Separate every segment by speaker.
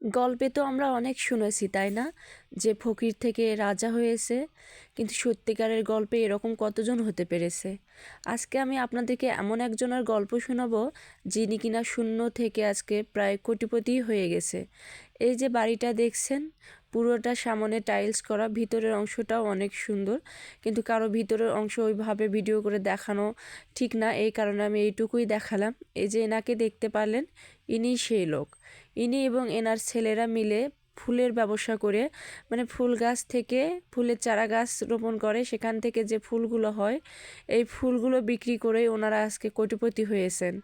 Speaker 1: গল্পে তো আমরা অনেক শুনেছি, তাই না? যে ফকির থেকে রাজা হয়েছে, কিন্তু সত্যিকারের গল্পে এরকম কতজন হতে পেরেছে? আজকে আমি আপনাদেরকে এমন একজনের গল্প শোনাবো, যিনি কিনা শূন্য থেকে আজকে প্রায় কোটিপতি হয়ে গেছে। এই যে বাড়িটা দেখছেন পুরোটা সামনে টাইলস করা, ভিতরের অংশটাও অনেক সুন্দর। কিন্তু কারও ভিতরের অংশ ওইভাবে ভিডিও করে দেখানো ঠিক না, এই কারণে আমি এইটুকুই দেখালাম। এই যে এনাকে দেখতে পারলেন, ইনি সেই লোক। ইনি এবং এনার ছেলেরা মিলে ফুলের ব্যবসা করে মানে ফুল গাছ থেকে, ফুলের চারা গাছ রোপণ করে। সেখান থেকে যে ফুলগুলো হয়, এই ফুলগুলো বিক্রি করেই ওনারা আজকে কোটিপতি হয়েছেন।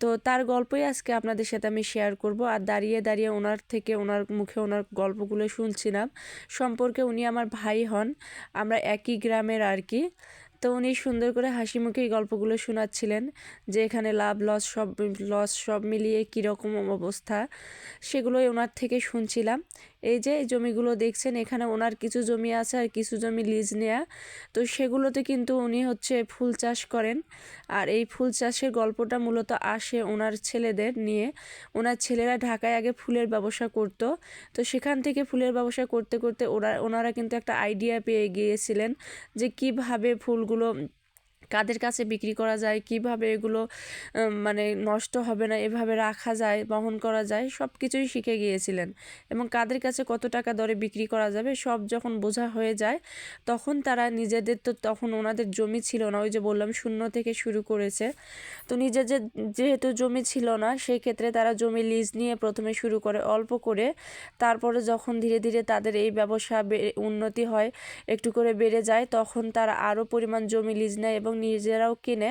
Speaker 1: তো তার গল্পই আজকে আপনাদের সাথে আমি শেয়ার করব। আর দাঁড়িয়ে দাঁড়িয়ে ওনার থেকে ওনার মুখে ওনার গল্পগুলো শুনছিলাম। সম্পর্কে উনি আমার ভাই হন। আমরা একই গ্রামের আর কি। তো উনি সুন্দর করে হাসি মুখে গল্পগুলো শোনাচ্ছিলেন যে এখানে লাভ লস সব লস সব মিলিয়ে কীরকম অবস্থা, সেগুলোই ওনার থেকে শুনছিলাম। এই যে এই জমিগুলো দেখছেন, এখানে ওনার কিছু জমি আছে আর কিছু জমি লিজ নেয়া। তো সেগুলোতে কিন্তু উনি হচ্ছে ফুল চাষ করেন। আর এই ফুল চাষের গল্পটা মূলত আসে ওনার ছেলেদের নিয়ে। ওনার ছেলেরা ঢাকায় আগে ফুলের ব্যবসা করতো। তো সেখান থেকে ফুলের ব্যবসা করতে করতে ওরা, ওনারা কিন্তু একটা আইডিয়া পেয়ে গিয়েছিলেন যে কীভাবে ফুলগুলো কাদের কাছে বিক্রি করা যায়, কীভাবে এগুলো মানে নষ্ট হবে না, এভাবে রাখা যায়, বহন করা যায় সব কিছুই শিখে গিয়েছিলেন। এবং কাদের কাছে কত টাকা দরে বিক্রি করা যাবে, সব যখন বোঝা হয়ে যায়, তখন তারা নিজেদের তো তখন ওনাদের জমি ছিল না, ওই যে বললাম শূন্য থেকে শুরু করেছে। তো নিজেদের যেহেতু জমি ছিল না সেই ক্ষেত্রে তারা জমি লিজ নিয়ে প্রথমে শুরু করে, অল্প করে। তারপরে যখন ধীরে ধীরে তাদের এই ব্যবসা উন্নতি হয়, একটু করে বেড়ে যায়, তখন তারা আরও পরিমাণ জমি লিজ নেয় এবং নিজেরাও কিনে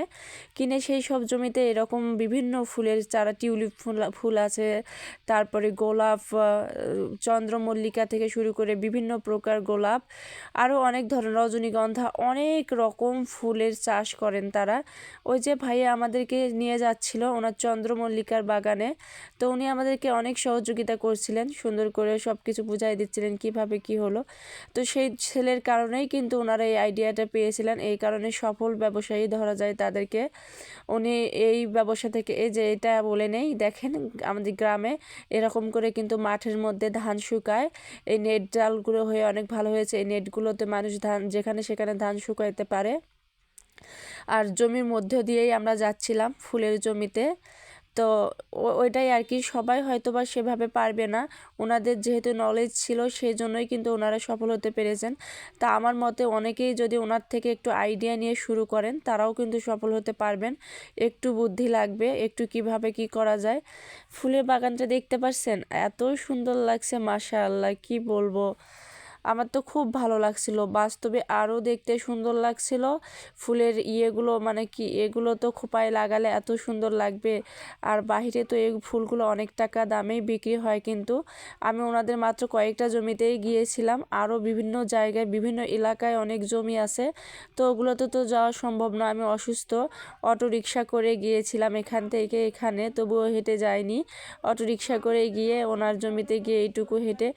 Speaker 1: কিনে সেই সব জমিতে এরকম বিভিন্ন ফুলের চারা, টিউলিপ ফুল ফুল আছে, তারপরে গোলাপ চন্দ্রমল্লিকা থেকে শুরু করে বিভিন্ন প্রকার গোলাপ, আরও অনেক ধরনের রজনীগন্ধা, অনেক রকম ফুলের চাষ করেন তারা। ওই যে ভাইয়া আমাদেরকে নিয়ে যাচ্ছিল ওনার চন্দ্রমল্লিকার বাগানে, তো উনি আমাদেরকে অনেক সহযোগিতা করছিলেন, সুন্দর করে সব কিছু বুঝাই দিচ্ছিলেন কীভাবে কি হলো। তো সেই ছেলের কারণেই কিন্তু ওনারা এই আইডিয়াটা পেয়েছিলেন, এই কারণে সফল ব্যবসায়ী ধরা যায় তাদেরকে। উনি এই ব্যবসা থেকে, এই যে এটা বলে নেই, দেখেন আমাদের গ্রামে এরকম করে কিন্তু মাঠের মধ্যে ধান শুকায়। এই নেট জালগুলো হয়ে অনেক ভালো হয়েছে, এই নেটগুলোতে মানুষ ধান, যেখানে সেখানে ধান শুকাইতে পারে। আর জমির মধ্য দিয়েই আমরা যাচ্ছিলাম ফুলের জমিতে। তো ওইটাই আর কি। সবাই হয়তো বা সেভাবে পারবে না। ওনাদের যেহেতু নলেজ ছিল সেই জন্যই কিন্তু ওনারা সফল হতে পেরেছেন। তা আমার মতে অনেকেই যদি ওনার থেকে একটু আইডিয়া নিয়ে শুরু করেন, তারাও কিন্তু সফল হতে পারবেন। একটু বুদ্ধি লাগবে, একটু কীভাবে কি করা যায়। ফুলের বাগানটা দেখতে পাচ্ছেন এত সুন্দর লাগছে, মাশাআল্লাহ, কী বলব? আমার তো খুব ভালো লাগছিল। বাস্তবে আরও দেখতে সুন্দর লাগছিল। ফুলের ইয়েগুলো মানে কি, এগুলো তো খোপায় লাগালে এত সুন্দর লাগবে। আর বাহিরে তো এই ফুলগুলো অনেক টাকা দামেই বিক্রি হয় কিন্তু। আমি ওনাদের মাত্র কয়েকটা জমিতেই গিয়েছিলাম। আরও বিভিন্ন জায়গায়, বিভিন্ন এলাকায় অনেক জমি আছে। তো ওগুলোতে তো যাওয়া সম্ভব না, আমি অসুস্থ। অটো রিক্সা করে গিয়েছিলাম এখান থেকে এখানে, তবুও হেঁটে যাইনি। অটো রিক্সা করে গিয়ে ওনার জমিতে গিয়ে এইটুকু হেঁটে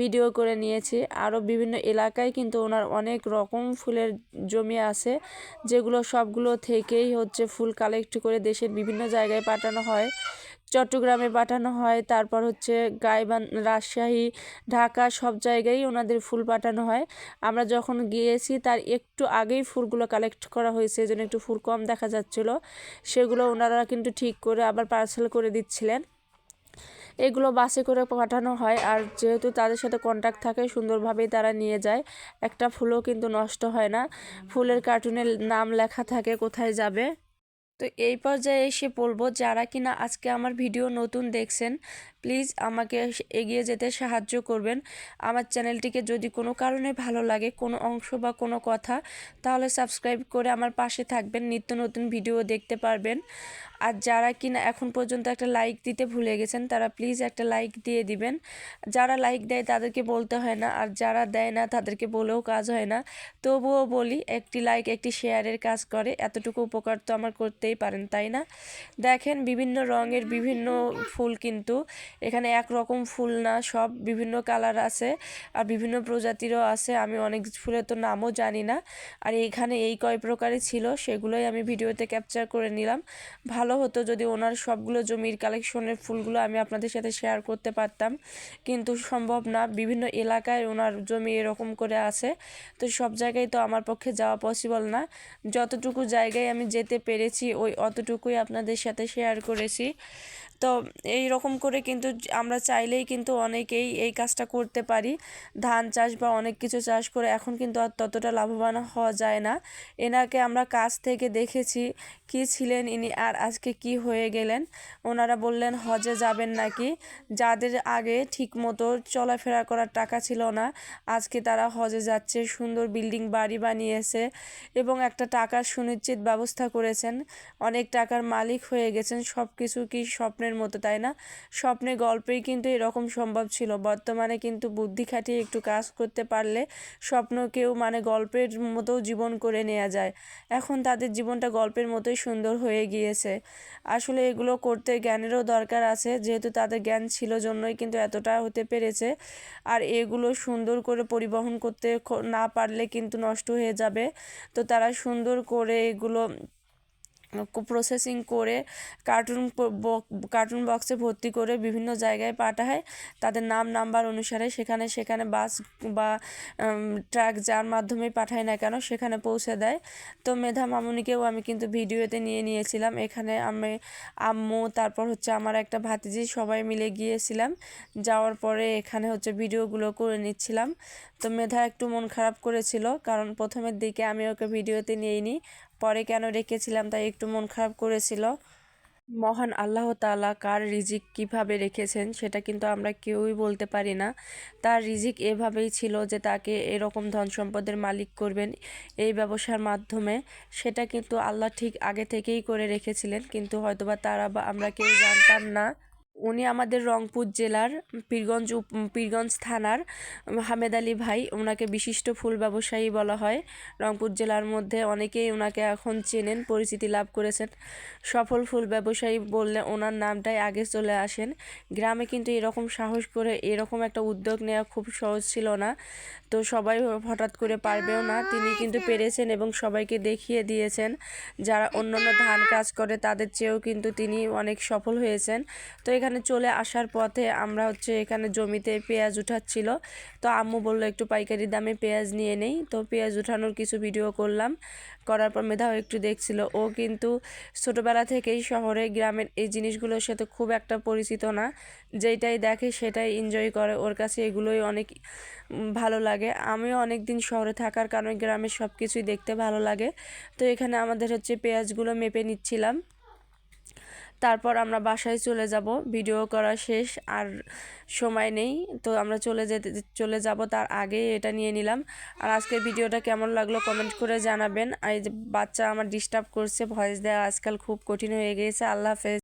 Speaker 1: ভিডিও করে নিয়েছি। আরও বিভিন্ন এলাকায় কিন্তু ওনার অনেক রকম ফুলের জমি আছে, যেগুলো সবগুলো থেকেই হচ্ছে ফুল কালেক্ট করে দেশের বিভিন্ন জায়গায় পাঠানো হয়। চট্টগ্রামে পাঠানো হয়, তারপর হচ্ছে গাইবান, রাজশাহী, ঢাকা সব জায়গায় ওনাদের ফুল পাঠানো হয়। আমরা যখন গিয়েছি তার একটু আগেই ফুলগুলো কালেক্ট করা হয়েছে এই জন্য একটু ফুল কম দেখা যাচ্ছিল। সেগুলো ওনারা কিন্তু ঠিক করে আবার পার্সেল করে দিচ্ছিলেন। এগুলো বাসে করে পাঠানো হয়। আর যেহেতু তাদের সাথে কন্ট্যাক্ট থাকে, সুন্দরভাবেই তারা নিয়ে যায়। একটা ফুলও কিন্তু নষ্ট হয় না। ফুলের কার্টুনের নাম লেখা থাকে, কোথায় যাবে? তো এই পর্যায়ে এসে বলব, যারা কিনা আজকে আমার ভিডিও নতুন দেখছেন প্লিজ আমাকে এগিয়ে যেতে সাহায্য করবেন। আমার চ্যানেলটিকে যদি কোনো কারণে ভালো লাগে, কোনো অংশ বা কোনো কথা, তাহলে সাবস্ক্রাইব করে আমার পাশে থাকবেন, নিত্য নতুন ভিডিও দেখতে পারবেন। আর যারা কিনা এখন পর্যন্ত একটা লাইক দিতে ভুলে গেছেন, তারা প্লিজ একটা লাইক দিয়ে দিবেন। যারা লাইক দেয়, তাদেরকে বলতে হয় না। আর যারা দেয় না, তাদেরকে বলেও কাজ হয় না। তবুও বলি, একটি লাইক, একটি শেয়ারের কাজ করে। এতটুকু উপকার তো আমার করতেই পারেন, তাই না? দেখেন, বিভিন্ন রঙের বিভিন্ন ফুল কিন্তু এখানে একরকম ফুল না, সব বিভিন্ন কালার আছে আর বিভিন্ন প্রজাতিরও আছে। আমি অনেক ফুলের তো নামও জানি না। আর এখানে এই কয় প্রকারই ছিল, সেগুলোই আমি ভিডিওতে ক্যাপচার করে নিলাম। ভালো হতো যদি ওনার সবগুলো জমির কালেকশনের ফুলগুলো আমি আপনাদের সাথে শেয়ার করতে পারতাম। কিন্তু সম্ভব না, বিভিন্ন এলাকায় ওনার জমি এরকম করে আছে। তো সব জায়গায় তো আমার পক্ষে যাওয়া পসিবল না। যতটুকু জায়গায় আমি যেতে পেরেছি, ওই অতটুকুই আপনাদের সাথে শেয়ার করেছি। তো এই রকম করে কিন্তু আমরা চাইলেই কিন্তু অনেকেই এই কাজটা করতে পারি। ধান চাষ বা অনেক কিছু চাষ করে এখন কিন্তু আর ততটা লাভবান হওয়া যায় না। এনাকে আমরা কাছ থেকে দেখেছি, কি ছিলেন ইনি আর আজকে কি হয়ে গেলেন। ওনারা বললেন, হজে যাবেন নাকি? যাদের আগে ঠিক মতো চলাফেরা করার টাকা ছিল না, আজকে তারা হজে যাচ্ছে, সুন্দর বিল্ডিং বাড়ি বানিয়েছে এবং একটা টাকার সুনিশ্চিত ব্যবস্থা করেছেন। অনেক টাকার মালিক হয়ে গেছেন সব কিছু কি স্বপ্নের মতো, তাই না? স্বপ্নে গল্পেই কিন্তু এরকম সম্ভব ছিল। বর্তমানে কিন্তু বুদ্ধি খাটিয়ে একটু কাজ করতে পারলে স্বপ্নকেও মানে গল্পের মতো জীবন করে নেওয়া যায়। এখন তাদের জীবনটা গল্পের মতোই সুন্দর হয়ে গিয়েছে। আসলে এগুলো করতে জ্ঞানেরও দরকার আছে। যেহেতু তাদের জ্ঞান ছিল জন্যই কিন্তু এতটা হতে পেরেছে। আর এগুলো সুন্দর করে পরিবহন করতে না পারলে কিন্তু নষ্ট হয়ে যাবে। তো তারা সুন্দর করে এগুলো প্রসেসিং করে কার্টুন কার্টুন বক্সে ভর্তি করে বিভিন্ন জায়গায় পাঠায়। তাদের নাম নাম্বার অনুসারে সেখানে সেখানে বাস বা ট্রাক যার মাধ্যমে পাঠায় না কেন সেখানে পৌঁছে দেয়। তো মেধা মামুনিকেও আমি কিন্তু ভিডিওতে নিয়ে নিয়েছিলাম। এখানে আমি আম্মু, তারপর হচ্ছে আমার একটা ভাতিজি সবাই মিলে গিয়েছিলাম। যাওয়ার পরে এখানে হচ্ছে ভিডিওগুলো করে নিচ্ছিলাম। তো মেধা একটু মন খারাপ করেছিল, কারণ প্রথমের দিকে আমি ওকে ভিডিওতে নিইনি। পরে কেন রেখেছিলাম তাই একটু মন খারাপ করেছিল। মহান আল্লাহ তাআলা কার রিজিক কীভাবে রেখেছেন সেটা কিন্তু আমরা কেউই বলতে পারি না। তার রিজিক এভাবেই ছিল যে তাকে এরকম ধন সম্পদের মালিক করবেন এই ব্যবসার মাধ্যমে। সেটা কিন্তু আল্লাহ ঠিক আগে থেকেই করে রেখেছিলেন, কিন্তু হয়তোবা তারা বা আমরা কেউ জানতাম না। উনি আমাদের রংপুর জেলার পীরগঞ্জ পীরগঞ্জ থানার হামেদ আলী ভাই। ওনাকে বিশিষ্ট ফুল ব্যবসায়ী বলা হয়। রংপুর জেলার মধ্যে অনেকেই ওনাকে এখন চেনেন, পরিচিতি লাভ করেছেন। সফল ফুল ব্যবসায়ী বললে ওনার নামটাই আগে চলে আসেন। গ্রামে কিন্তু এরকম সাহস করে এরকম একটা উদ্যোগ নেওয়া খুব সহজ ছিল না। তো সবাই হঠাৎ করে পারবেও না। তিনি কিন্তু পেরেছেন এবং সবাইকে দেখিয়ে দিয়েছেন। যারা অন্যান্য ধান কাজ করে, তাদের চেয়েও কিন্তু তিনি অনেক সফল হয়েছেন। তো এখানে চলে আসার পথে আমরা হচ্ছে এখানে জমিতে পেঁয়াজ উঠাচ্ছিল। তো আম্মু বলল, একটু পাইকারি দামে পেঁয়াজ নিয়ে নেই। তো পেঁয়াজ উঠানোর কিছু ভিডিও করলাম। করার পর মেধাও একটু দেখছিল। ও কিন্তু ছোটোবেলা থেকেই শহরে গ্রামের এই জিনিসগুলোর সাথে খুব একটা পরিচিত না। যেটাই দেখে সেটাই এনজয় করে। ওর কাছে এগুলোই অনেক ভালো লাগে। আমিও অনেক দিন শহরে থাকার কারণে গ্রামের সব কিছুই দেখতে ভালো লাগে। তো এখানে আমাদের হচ্ছে পেঁয়াজগুলো মেপে নিচ্ছিলাম। তারপর আমরা বাসায় চলে যাব। ভিডিও করা শেষ, আর সময় নেই। তো আমরা চলে যেতে, চলে যাব, তার আগে এটা নিয়ে নিলাম। আর আজকের ভিডিওটা কেমন লাগল কমেন্ট করে জানাবেন। আর এই যে বাচ্চা আমার ডিস্টার্ব করছে ভয়েস দেওয়া আজকাল খুব কঠিন হয়ে গিয়েছে। আল্লাহ হাফেজ।